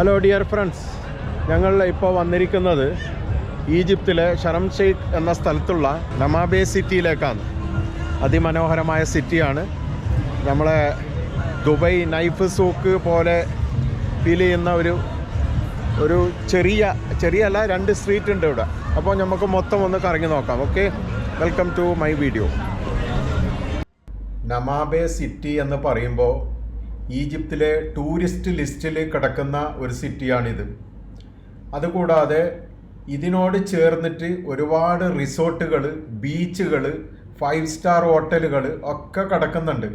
Hello dear friends ഞങ്ങൾ ഇപ്പോൾ വന്നിരിക്കുന്നത് ഈജിപ്തിലെ ഷറം ഷെയ്ഖ് എന്ന സ്ഥലത്തുള്ള നമാബേ സിറ്റിയിലേക്കാണ്. അതിമനോഹരമായ സിറ്റിയാണ്. നമ്മളെ ദുബൈ നൈഫ് സൂക്ക് പോലെ ഫീൽ ചെയ്യുന്ന ഒരു ഒരു ചെറിയ ചെറിയല്ല രണ്ട് സ്ട്രീറ്റ് ഉണ്ട് ഇവിടെ. അപ്പോൾ നമുക്ക് മൊത്തം ഒന്ന് കറങ്ങി നോക്കാം okay welcome to my video Naama Bay city എന്ന് പറയുമ്പോൾ ഈജിപ്തിലെ ടൂറിസ്റ്റ് ലിസ്റ്റിൽ കിടക്കുന്ന ഒരു സിറ്റിയാണിത്. അതുകൂടാതെ ഇതിനോട് ചേർന്നിട്ട് ഒരുപാട് റിസോർട്ടുകൾ ബീച്ചുകൾ ഫൈവ് സ്റ്റാർ ഹോട്ടലുകൾ ഒക്കെ കിടക്കുന്നുണ്ട്.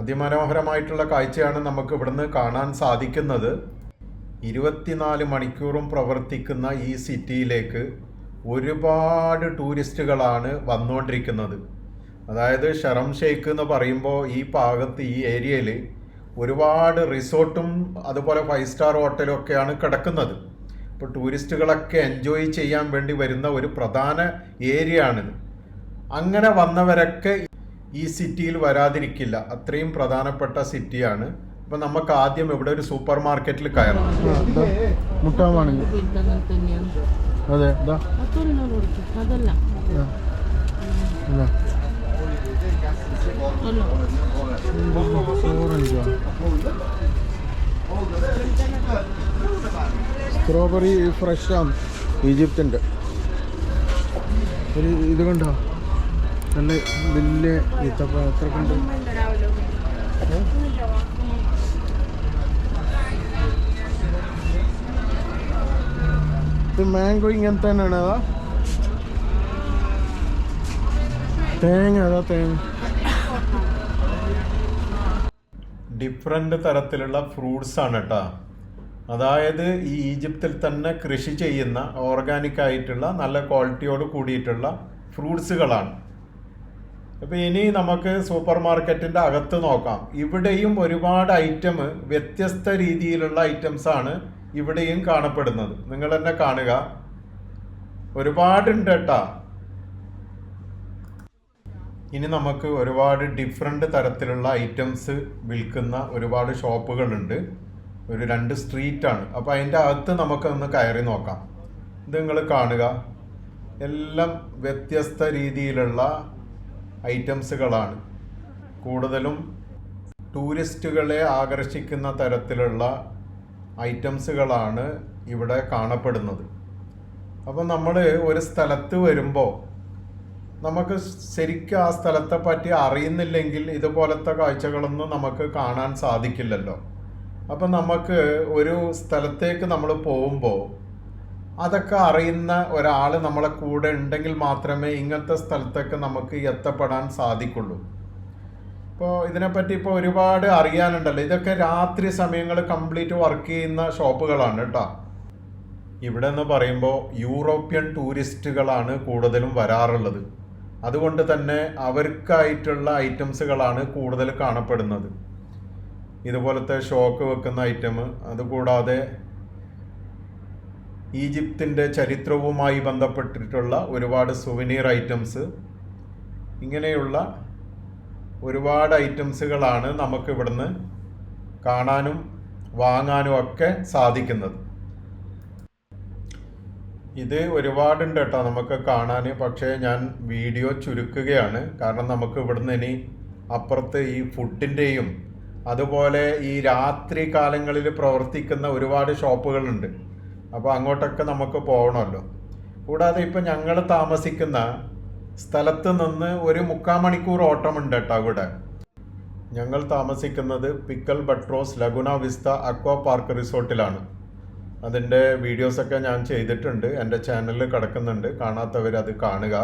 അതിമനോഹരമായിട്ടുള്ള കാഴ്ചയാണ് നമുക്ക് ഇവിടുന്ന് കാണാൻ സാധിക്കുന്നത്. ഇരുപത്തിനാല് മണിക്കൂറും പ്രവർത്തിക്കുന്ന ഈ സിറ്റിയിലേക്ക് ഒരുപാട് ടൂറിസ്റ്റുകളാണ് വന്നുകൊണ്ടിരിക്കുന്നത്. അതായത് ഷറം ഷെയ്ക്ക് എന്ന് പറയുമ്പോൾ ഈ ഭാഗത്ത് ഈ ഏരിയയിൽ ഒരുപാട് റിസോർട്ടും അതുപോലെ ഫൈവ് സ്റ്റാർ ഹോട്ടലും ഒക്കെയാണ് കിടക്കുന്നത്. ഇപ്പോൾ ടൂറിസ്റ്റുകളൊക്കെ എൻജോയ് ചെയ്യാൻ വേണ്ടി വരുന്ന ഒരു പ്രധാന ഏരിയ ആണിത് അങ്ങനെ വന്നവരൊക്കെ ഈ സിറ്റിയിൽ വരാതിരിക്കില്ല. അത്രയും പ്രധാനപ്പെട്ട സിറ്റിയാണ്. അപ്പോൾ നമുക്ക് ആദ്യം ഇവിടെ ഒരു സൂപ്പർ മാർക്കറ്റിൽ കയറാം. അതെ അതല്ല. അല്ല ഫ്രഷ് ആണ്. ഈജിപ്തിന്റെ. ഒരു ഇത് കണ്ടോ? നല്ല വലിയ ഇത്തപ്പ എത്ര കണ്ട് ഇത് മാംഗോ ഇങ്ങനത്തെ തന്നെയാണ് അതാ? തേങ്ങ അതാ തേങ്ങ. ഡിഫറെന്റ് തരത്തിലുള്ള ഫ്രൂട്ട്സ് ആണ് കേട്ടോ അതായത് ഈ ഈജിപ്തിൽ തന്നെ കൃഷി ചെയ്യുന്ന ഓർഗാനിക് ആയിട്ടുള്ള നല്ല ക്വാളിറ്റിയോട് കൂടിയിട്ടുള്ള ഫ്രൂട്ട്സുകളാണ് അപ്പോൾ ഇനി നമുക്ക് സൂപ്പർ മാർക്കറ്റിന്റെ അകത്ത് നോക്കാം. ഇവിടെയും ഒരുപാട് ഐറ്റം വ്യത്യസ്ത രീതിയിലുള്ള ഐറ്റംസ് ആണ് ഇവിടെയും കാണപ്പെടുന്നത്. നിങ്ങൾ തന്നെ കാണുക. ഒരുപാടുണ്ട് കേട്ടാ ഇനി നമുക്ക് ഒരുപാട് ഡിഫറെന്റ് തരത്തിലുള്ള ഐറ്റംസ് വിൽക്കുന്ന ഒരുപാട് ഷോപ്പുകളുണ്ട്. ഒരു രണ്ട് സ്ട്രീറ്റാണ് അപ്പോൾ അതിന്റെ അകത്ത് നമുക്കൊന്ന് കയറി നോക്കാം. ഇത് നിങ്ങൾ കാണുക. എല്ലാം വ്യത്യസ്ത രീതിയിലുള്ള ഐറ്റംസുകളാണ് കൂടുതലും ടൂറിസ്റ്റുകളെ ആകർഷിക്കുന്ന തരത്തിലുള്ള ഐറ്റംസുകളാണ് ഇവിടെ കാണപ്പെടുന്നത്. അപ്പോൾ നമ്മൾ ഒരു സ്ഥലത്ത് വരുമ്പോൾ നമുക്ക് ശരിക്കും ആ സ്ഥലത്തെ പറ്റി അറിയുന്നില്ലെങ്കിൽ ഇതുപോലത്തെ കാഴ്ചകളൊന്നും നമുക്ക് കാണാൻ സാധിക്കില്ലല്ലോ. അപ്പം നമുക്ക് ഒരു സ്ഥലത്തേക്ക് നമ്മൾ പോകുമ്പോൾ അതൊക്കെ അറിയുന്ന ഒരാൾ നമ്മളെ കൂടെ ഉണ്ടെങ്കിൽ മാത്രമേ ഇങ്ങനത്തെ സ്ഥലത്തൊക്കെ നമുക്ക് എത്തപ്പെടാൻ സാധിക്കുള്ളൂ. ഇപ്പോൾ ഇതിനെപ്പറ്റി ഇപ്പോൾ ഒരുപാട് അറിയാനുണ്ടല്ലോ. ഇതൊക്കെ രാത്രി സമയങ്ങൾ കംപ്ലീറ്റ് വർക്ക് ചെയ്യുന്ന ഷോപ്പുകളാണ് കേട്ടോ. ഇവിടെ എന്ന് പറയുമ്പോൾ യൂറോപ്യൻ ടൂറിസ്റ്റുകളാണ് കൂടുതലും വരാറുള്ളത്. അതുകൊണ്ട് തന്നെ അവർക്കായിട്ടുള്ള ഐറ്റംസുകളാണ് കൂടുതൽ കാണപ്പെടുന്നത്. ഇതുപോലത്തെ ഷോക്ക് വെക്കുന്ന ഐറ്റം അതുകൂടാതെ ഈജിപ്തിന്റെ ചരിത്രവുമായി ബന്ധപ്പെട്ടിട്ടുള്ള ഒരുപാട് സുവനീർ ഐറ്റംസ് ഇങ്ങനെയുള്ള ഒരുപാട് ഐറ്റംസുകളാണ് നമുക്ക് ഇവിടുന്ന് കാണാനും വാങ്ങാനും ഒക്കെ സാധിക്കുന്നത്. ഇത് ഒരുപാടുണ്ട് കേട്ടോ നമുക്ക് കാണാൻ പക്ഷേ ഞാൻ വീഡിയോ ചുരുക്കുകയാണ്. കാരണം നമുക്ക് ഇവിടുന്ന് ഇനി അപ്പുറത്ത് ഈ ഫുഡിന്റെയും അതുപോലെ ഈ രാത്രി കാലങ്ങളിൽ പ്രവർത്തിക്കുന്ന ഒരുപാട് ഷോപ്പുകളുണ്ട്. അപ്പോൾ അങ്ങോട്ടൊക്കെ നമുക്ക് പോകണമല്ലോ. കൂടാതെ ഇപ്പം ഞങ്ങൾ താമസിക്കുന്ന സ്ഥലത്ത് നിന്ന് ഒരു മുക്കാൽ മണിക്കൂർ ഓട്ടമുണ്ട് കേട്ടോ ഇവിടെ. ഞങ്ങൾ താമസിക്കുന്നത് Pickalbatros Laguna Vista aqua park റിസോർട്ടിലാണ്. അതിന്റെ വീഡിയോസൊക്കെ ഞാൻ ചെയ്തിട്ടുണ്ട്. എന്റെ ചാനലിൽ കിടക്കുന്നുണ്ട്. കാണാത്തവർ അത് കാണുക.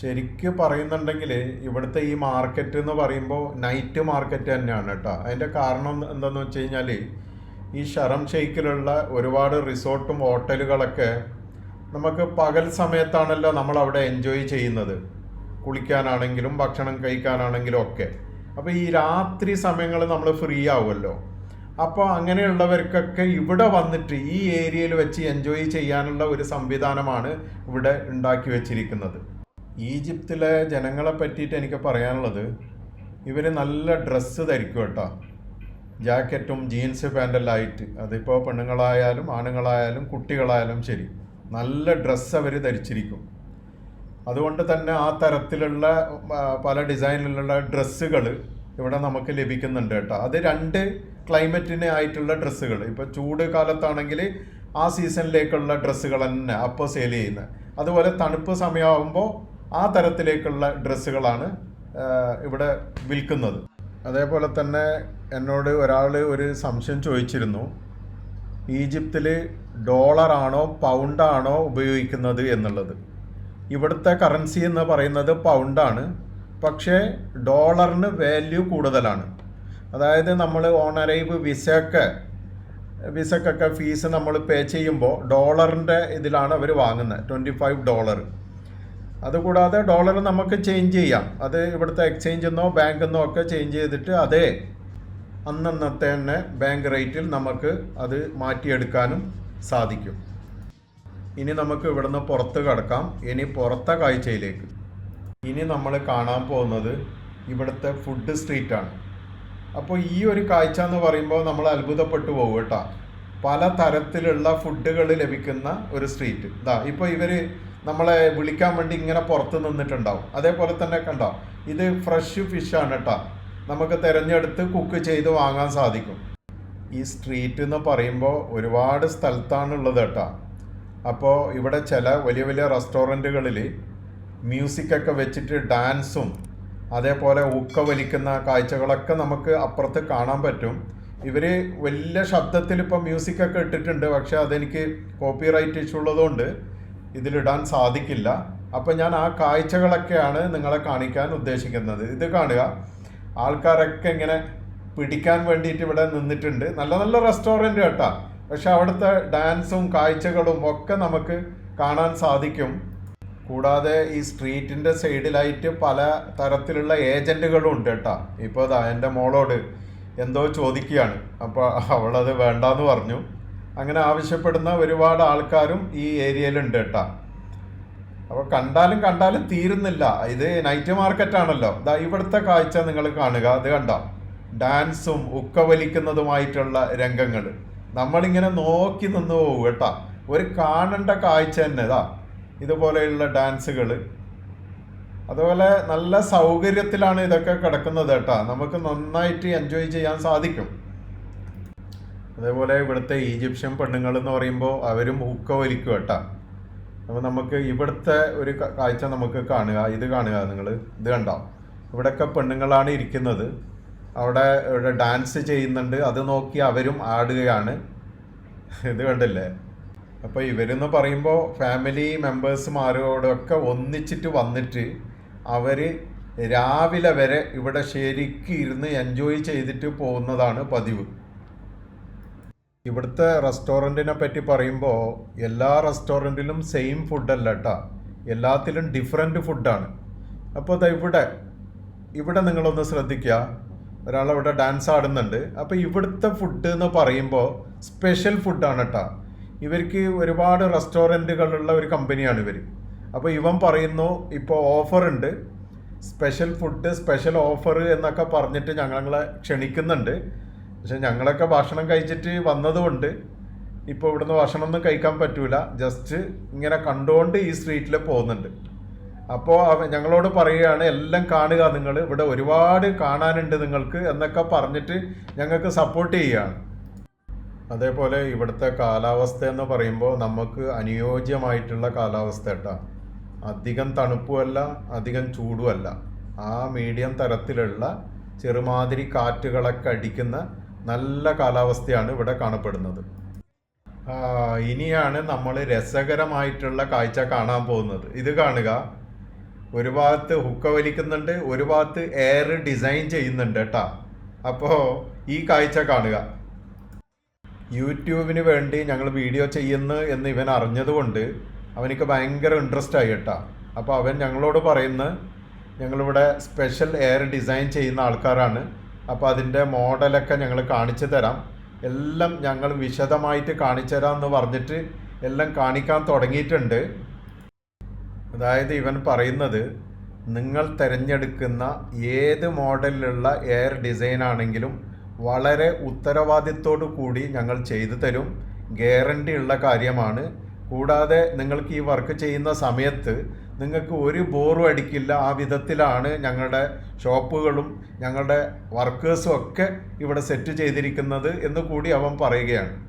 ശരിക്കും പറയുന്നുണ്ടെങ്കിൽ ഇവിടുത്തെ ഈ മാർക്കറ്റ് എന്ന് പറയുമ്പോൾ നൈറ്റ് മാർക്കറ്റ് തന്നെയാണ് കേട്ടോ. അതിന്റെ കാരണം എന്താണെന്ന് വെച്ച് കഴിഞ്ഞാൽ ഈ ഷറം ഷെയ്ക്കിലുള്ള ഒരുപാട് റിസോർട്ടും ഹോട്ടലുകളൊക്കെ നമുക്ക് പകൽ സമയത്താണല്ലോ നമ്മൾ അവിടെ എൻജോയ് ചെയ്യുന്നത്. കുളിക്കാനാണെങ്കിലും ഭക്ഷണം കഴിക്കാനാണെങ്കിലും ഒക്കെ. അപ്പോൾ ഈ രാത്രി സമയങ്ങൾ നമ്മൾ ഫ്രീ ആവുമല്ലോ. അപ്പോൾ അങ്ങനെയുള്ളവർക്കൊക്കെ ഇവിടെ വന്നിട്ട് ഈ ഏരിയയിൽ വെച്ച് എൻജോയ് ചെയ്യാനുള്ള ഒരു സംവിധാനമാണ് ഇവിടെ ഉണ്ടാക്കി വെച്ചിരിക്കുന്നത്. ഈജിപ്തിലെ ജനങ്ങളെ പറ്റിയിട്ട് എനിക്ക് പറയാനുള്ളത് ഇവർ നല്ല ഡ്രസ്സ് ധരിക്കും കേട്ടോ. ജാക്കറ്റും ജീൻസ് പാന്റെല്ലാം ആയിട്ട്. അതിപ്പോൾ പെണ്ണുങ്ങളായാലും ആണുങ്ങളായാലും കുട്ടികളായാലും ശരി നല്ല ഡ്രസ്സ് അവർ ധരിച്ചിരിക്കും. അതുകൊണ്ട് തന്നെ ആ തരത്തിലുള്ള പല ഡിസൈനിലുള്ള ഡ്രസ്സുകൾ ഇവിടെ നമുക്ക് ലഭിക്കുന്നുണ്ട് കേട്ടോ. അത് രണ്ട് ക്ലൈമറ്റിന് ആയിട്ടുള്ള ഡ്രസ്സുകൾ. ഇപ്പോൾ ചൂട് കാലത്താണെങ്കിൽ ആ സീസണിലേക്കുള്ള ഡ്രസ്സുകൾ തന്നെ അപ്പോൾ സെയിൽ ചെയ്യുന്നത് അതുപോലെ തണുപ്പ് സമയമാകുമ്പോൾ ആ തരത്തിലേക്കുള്ള ഡ്രസ്സുകളാണ് ഇവിടെ വിൽക്കുന്നത്. അതേപോലെ തന്നെ എന്നോട് ഒരാൾ ഒരു സംശയം ചോദിച്ചിരുന്നു. ഈജിപ്തിൽ ഡോളറാണോ പൗണ്ടാണോ ഉപയോഗിക്കുന്നത് എന്നുള്ളത്. ഇവിടുത്തെ കറൻസി എന്ന് പറയുന്നത് പൗണ്ടാണ് പക്ഷേ ഡോളറിന് വാല്യൂ കൂടുതലാണ്. അതായത് നമ്മൾ ഓൺ അറൈവ് വിസയൊക്കെ വിസക്കൊക്കെ ഫീസ് നമ്മൾ പേ ചെയ്യുമ്പോൾ ഡോളറിന്റെ ഇതിലാണ് അവർ വാങ്ങുന്നത് ട്വന്റി ഫൈവ് ഡോളർ അതുകൂടാതെ ഡോളർ നമുക്ക് ചേഞ്ച് ചെയ്യാം. അത് ഇവിടുത്തെ എക്സ്ചേഞ്ചിൽ നിന്നോ ബാങ്കിൽ നിന്നോ ഒക്കെ ചേഞ്ച് ചെയ്തിട്ട് അതേ അന്നന്നത്തെ തന്നെ ബാങ്ക് റേറ്റിൽ നമുക്ക് അത് മാറ്റിയെടുക്കാനും സാധിക്കും. ഇനി നമുക്ക് ഇവിടുന്ന് പുറത്ത് കടക്കാം. ഇനി പുറത്തെ കാഴ്ചയിലേക്ക്. ഇനി നമ്മൾ കാണാൻ പോകുന്നത് ഇവിടുത്തെ ഫുഡ് സ്ട്രീറ്റാണ് അപ്പോൾ ഈ ഒരു കാഴ്ച എന്ന് പറയുമ്പോൾ നമ്മൾ അത്ഭുതപ്പെട്ടു പോകും കേട്ടോ. പല തരത്തിലുള്ള ഫുഡുകൾ ലഭിക്കുന്ന ഒരു സ്ട്രീറ്റ് ഇതാ ഇപ്പോൾ ഇവർ നമ്മളെ വിളിക്കാൻ വേണ്ടി ഇങ്ങനെ പുറത്ത് നിന്നിട്ടുണ്ടാവും. അതേപോലെ തന്നെ കണ്ടോ ഇത് ഫ്രഷ് ഫിഷാണ് കേട്ടോ. നമുക്ക് തിരഞ്ഞെടുത്ത് കുക്ക് ചെയ്ത് വാങ്ങാൻ സാധിക്കും. ഈ സ്ട്രീറ്റ് എന്ന് പറയുമ്പോൾ ഒരുപാട് സ്ഥലത്താണുള്ളത് കേട്ടോ. അപ്പോൾ ഇവിടെ ചില വലിയ വലിയ റെസ്റ്റോറന്റുകളിൽ മ്യൂസിക്കൊക്കെ വെച്ചിട്ട് ഡാൻസും അതേപോലെ ഊക്ക വലിക്കുന്ന കാഴ്ചകളൊക്കെ നമുക്ക് അപ്പുറത്ത് കാണാൻ പറ്റും. ഇവർ വലിയ ശബ്ദത്തിൽ ഇപ്പം മ്യൂസിക്കൊക്കെ ഇട്ടിട്ടുണ്ട്. പക്ഷേ അതെനിക്ക് കോപ്പി റൈറ്റ് ഇഷ്യൂ ഉള്ളതുകൊണ്ട് ഇതിലിടാൻ സാധിക്കില്ല. അപ്പം ഞാൻ ആ കാഴ്ചകളൊക്കെയാണ് നിങ്ങളെ കാണിക്കാൻ ഉദ്ദേശിക്കുന്നത്. ഇത് കാണുക. ആൾക്കാരൊക്കെ ഇങ്ങനെ പിടിക്കാൻ വേണ്ടിയിട്ട് ഇവിടെ നിന്നിട്ടുണ്ട്. നല്ല നല്ല റെസ്റ്റോറന്റ് കേട്ടാ. പക്ഷെ അവിടുത്തെ ഡാൻസും കാഴ്ചകളും ഒക്കെ നമുക്ക് കാണാൻ സാധിക്കും. കൂടാതെ ഈ സ്ട്രീറ്റിന്റെ സൈഡിലായിട്ട് പല തരത്തിലുള്ള ഏജന്റുകളും ഉണ്ട് കേട്ടാ. ഇപ്പോൾ അതാ എന്റെ മോളോട് എന്തോ ചോദിക്കുകയാണ്. അപ്പോൾ അവളത് വേണ്ടാന്ന് പറഞ്ഞു. അങ്ങനെ ആവശ്യപ്പെടുന്ന ഒരുപാട് ആൾക്കാരും ഈ ഏരിയയിലുണ്ട് കേട്ടാ. അപ്പോൾ കണ്ടാലും കണ്ടാലും തീരുന്നില്ല. ഇത് നൈറ്റ് മാർക്കറ്റ് ആണല്ലോ. ദാ ഇവിടുത്തെ കാഴ്ച നിങ്ങൾ കാണുക. അത് കണ്ടോ? ഡാൻസും ഉക്കവലിക്കുന്നതുമായിട്ടുള്ള രംഗങ്ങൾ. നമ്മളിങ്ങനെ നോക്കി നിന്ന് പോകും കേട്ടാ. ഒരു കാണേണ്ട കാഴ്ച തന്നെ ഇതാ ഇതുപോലെയുള്ള ഡാൻസുകൾ അതുപോലെ നല്ല സൗകര്യത്തിലാണ് ഇതൊക്കെ കിടക്കുന്നത് കേട്ടാ. നമുക്ക് നന്നായിട്ട് എൻജോയ് ചെയ്യാൻ സാധിക്കും. അതേപോലെ ഇവിടുത്തെ ഈജിപ്ഷ്യൻ പെണ്ണുങ്ങൾ എന്ന് പറയുമ്പോൾ അവരും ഹുക്ക വലിക്കും കേട്ടാ. അപ്പോൾ നമുക്ക് ഇവിടുത്തെ ഒരു കാഴ്ച നമുക്ക് കാണുക. ഇത് കാണുക നിങ്ങൾ ഇത് കണ്ടോ? ഇവിടെയൊക്കെ പെണ്ണുങ്ങളാണ് ഇരിക്കുന്നത്. അവിടെ ഇവിടെ ഡാൻസ് ചെയ്യുന്നുണ്ട്. അത് നോക്കി അവരും ആടുകയാണ്. ഇത് കണ്ടില്ലേ? അപ്പോൾ ഇവരെന്ന് പറയുമ്പോൾ ഫാമിലി മെമ്പേഴ്സുമാരോടൊക്കെ ഒന്നിച്ചിട്ട് വന്നിട്ട് അവർ രാവിലെ വരെ ഇവിടെ ശരിക്കും ഇരുന്ന് എൻജോയ് ചെയ്തിട്ട് പോകുന്നതാണ് പതിവ്. ഇവിടുത്തെ റെസ്റ്റോറന്റിനെ പറ്റി പറയുമ്പോൾ എല്ലാ റെസ്റ്റോറന്റിലും സെയിം ഫുഡല്ല കേട്ടോ എല്ലാത്തിലും ഡിഫറെന്റ് ഫുഡാണ് അപ്പോൾ ദാ ഇവിടെ ഇവിടെ നിങ്ങളൊന്ന് ശ്രദ്ധിക്കുക ഒരാളവിടെ ഡാൻസ് ആടുന്നുണ്ട്. അപ്പോൾ ഇവിടുത്തെ ഫുഡ് എന്ന് പറയുമ്പോൾ സ്പെഷ്യൽ ഫുഡാണ് കേട്ടോ ഇവർക്ക് ഒരുപാട് റെസ്റ്റോറന്റുകളുള്ള ഒരു കമ്പനിയാണ് ഇവർ അപ്പോൾ ഇവൻ പറയുന്നു ഇപ്പോൾ ഓഫറുണ്ട്. സ്പെഷ്യൽ ഫുഡ് സ്പെഷ്യൽ ഓഫർ എന്നൊക്കെ പറഞ്ഞിട്ട് ഞങ്ങളെ ക്ഷണിക്കുന്നുണ്ട്. പക്ഷെ ഞങ്ങളൊക്കെ ഭക്ഷണം കഴിച്ചിട്ട് വന്നതുകൊണ്ട് ഇപ്പോൾ ഇവിടുന്ന് ഭക്ഷണമൊന്നും കഴിക്കാൻ പറ്റൂല. ജസ്റ്റ് ഇങ്ങനെ കണ്ടുകൊണ്ട് ഈ സ്ട്രീറ്റിൽ പോകുന്നുണ്ട്. അപ്പോൾ ഞങ്ങളോട് പറയുകയാണ് എല്ലാം കാണുക നിങ്ങൾ. ഇവിടെ ഒരുപാട് കാണാനുണ്ട് നിങ്ങൾക്ക് എന്നൊക്കെ പറഞ്ഞിട്ട് ഞങ്ങൾക്ക് സപ്പോർട്ട് ചെയ്യുകയാണ്. അതേപോലെ ഇവിടുത്തെ കാലാവസ്ഥ എന്ന് പറയുമ്പോൾ നമുക്ക് അനുയോജ്യമായിട്ടുള്ള കാലാവസ്ഥ കേട്ടോ. അധികം തണുപ്പുമല്ല അധികം ചൂടുമല്ല. ആ മീഡിയം തരത്തിലുള്ള ചെറുമാതിരി കാറ്റുകളൊക്കെ അടിക്കുന്ന നല്ല കാലാവസ്ഥയാണ് ഇവിടെ കാണപ്പെടുന്നത്. ഇനിയാണ് നമ്മൾ രസകരമായിട്ടുള്ള കാഴ്ച കാണാൻ പോകുന്നത്. ഇത് കാണുക. ഒരു ഭാഗത്ത് ഹുക്ക വലിക്കുന്നുണ്ട് ഒരു ഭാഗത്ത് എയർ ഡിസൈൻ ചെയ്യുന്നുണ്ട് കേട്ടാ. അപ്പോൾ ഈ കാഴ്ച കാണുക. യൂട്യൂബിന് വേണ്ടി ഞങ്ങൾ വീഡിയോ ചെയ്യുന്നു എന്ന് ഇവൻ അറിഞ്ഞതുകൊണ്ട് അവനിക്ക് ഭയങ്കര ഇൻട്രസ്റ്റ് ആയി കേട്ടോ. അപ്പോൾ അവൻ ഞങ്ങളോട് പറയുന്ന ഞങ്ങളിവിടെ സ്പെഷ്യൽ എയർ ഡിസൈൻ ചെയ്യുന്ന ആൾക്കാരാണ്. അപ്പോൾ അതിന്റെ മോഡലൊക്കെ ഞങ്ങൾ കാണിച്ചു തരാം. എല്ലാം ഞങ്ങൾ വിശദമായിട്ട് കാണിച്ചു തരാം എന്ന് പറഞ്ഞിട്ട് എല്ലാം കാണിക്കാൻ തുടങ്ങിയിട്ടുണ്ട്. അതായത് ഇവൻ പറയുന്നത് നിങ്ങൾ തിരഞ്ഞെടുക്കുന്ന ഏത് മോഡലിലുള്ള എയർ ഡിസൈൻ ആണെങ്കിലും വളരെ ഉത്തരവാദിത്തോടു കൂടി ഞങ്ങൾ ചെയ്തു തരും. ഗ്യാരണ്ടി ഉള്ള കാര്യമാണ്. കൂടാതെ നിങ്ങൾക്ക് ഈ വർക്ക് ചെയ്യുന്ന സമയത്ത് നിങ്ങൾക്ക് ഒരു ബോറും അടിക്കില്ല. ആ വിധത്തിലാണ് ഞങ്ങളുടെ ഷോപ്പുകളും ഞങ്ങളുടെ വർക്കേഴ്സും ഒക്കെ ഇവിടെ സെറ്റ് ചെയ്തിരിക്കുന്നത് എന്ന് കൂടി അവൻ പറയുകയാണ്.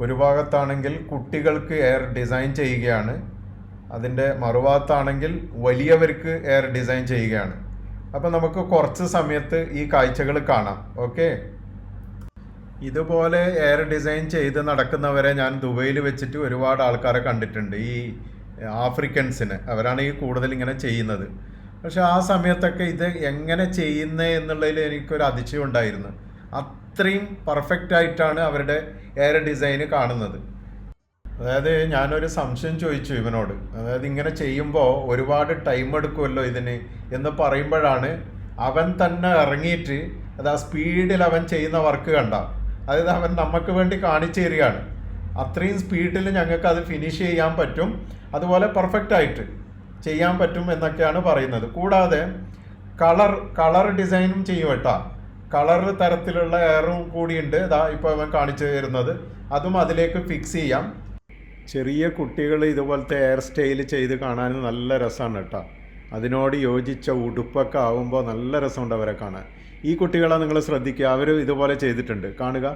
ഒരു ഭാഗത്താണെങ്കിൽ കുട്ടികൾക്ക് എയർ ഡിസൈൻ ചെയ്യുകയാണ്. അതിന്റെ മറുഭാഗത്താണെങ്കിൽ വലിയവർക്ക് എയർ ഡിസൈൻ ചെയ്യുകയാണ്. അപ്പം നമുക്ക് കുറച്ച് സമയത്ത് ഈ കാഴ്ചകൾ കാണാം ഓക്കെ? ഇതുപോലെ എയർ ഡിസൈൻ ചെയ്ത് നടക്കുന്നവരെ ഞാൻ ദുബൈയിൽ വെച്ചിട്ട് ഒരുപാട് ആൾക്കാരെ കണ്ടിട്ടുണ്ട് ഈ ആഫ്രിക്കൻസിന്. അവരാണ് ഈ കൂടുതൽ ഇങ്ങനെ ചെയ്യുന്നത്. പക്ഷെ ആ സമയത്തൊക്കെ ഇത് എങ്ങനെ ചെയ്യുന്നത് എന്നുള്ളതിൽ എനിക്കൊരു അതിശയം ഉണ്ടായിരുന്നു. അത്രയും പെർഫെക്റ്റ് ആയിട്ടാണ് അവരുടെ എയർ ഡിസൈന് കാണുന്നത്. അതായത് ഞാനൊരു സംശയം ചോദിച്ചു ഇവനോട്. അതായത് ഇങ്ങനെ ചെയ്യുമ്പോൾ ഒരുപാട് ടൈം എടുക്കുമല്ലോ ഇതിന് എന്ന് പറയുമ്പോഴാണ് അവൻ തന്നെ ഇറങ്ങിയിട്ട് അത് ആ സ്പീഡിൽ അവൻ ചെയ്യുന്ന വർക്ക് കണ്ട. അതായത് അവൻ നമുക്ക് വേണ്ടി കാണിച്ചു തരികയാണ്. അത്രയും സ്പീഡിൽ ഞങ്ങൾക്ക് അത് ഫിനിഷ് ചെയ്യാൻ പറ്റും. അതുപോലെ പെർഫെക്റ്റ് ആയിട്ട് ചെയ്യാൻ പറ്റും എന്നൊക്കെയാണ് പറയുന്നത്. കൂടാതെ കളർ കളർ ഡിസൈനും ചെയ്യും കേട്ടോ. കളർ തരത്തിലുള്ള എയറും കൂടിയുണ്ട് ഇതാ ഇപ്പോൾ അവൻ കാണിച്ചു തരുന്നത്. അതും അതിലേക്ക് ഫിക്സ് ചെയ്യാം. ചെറിയ കുട്ടികൾ ഇതുപോലത്തെ ഹെയർ സ്റ്റൈൽ ചെയ്ത് കാണാൻ നല്ല രസമാണ് കേട്ടോ. അതിനോട് യോജിച്ച ഉടുപ്പൊക്കെ ആവുമ്പോൾ നല്ല രസമുണ്ട് അവരെ കാണാൻ. ഈ കുട്ടികളെ നിങ്ങൾ ശ്രദ്ധിക്കുക. അവർ ഇതുപോലെ ചെയ്തിട്ടുണ്ട്. കാണുക.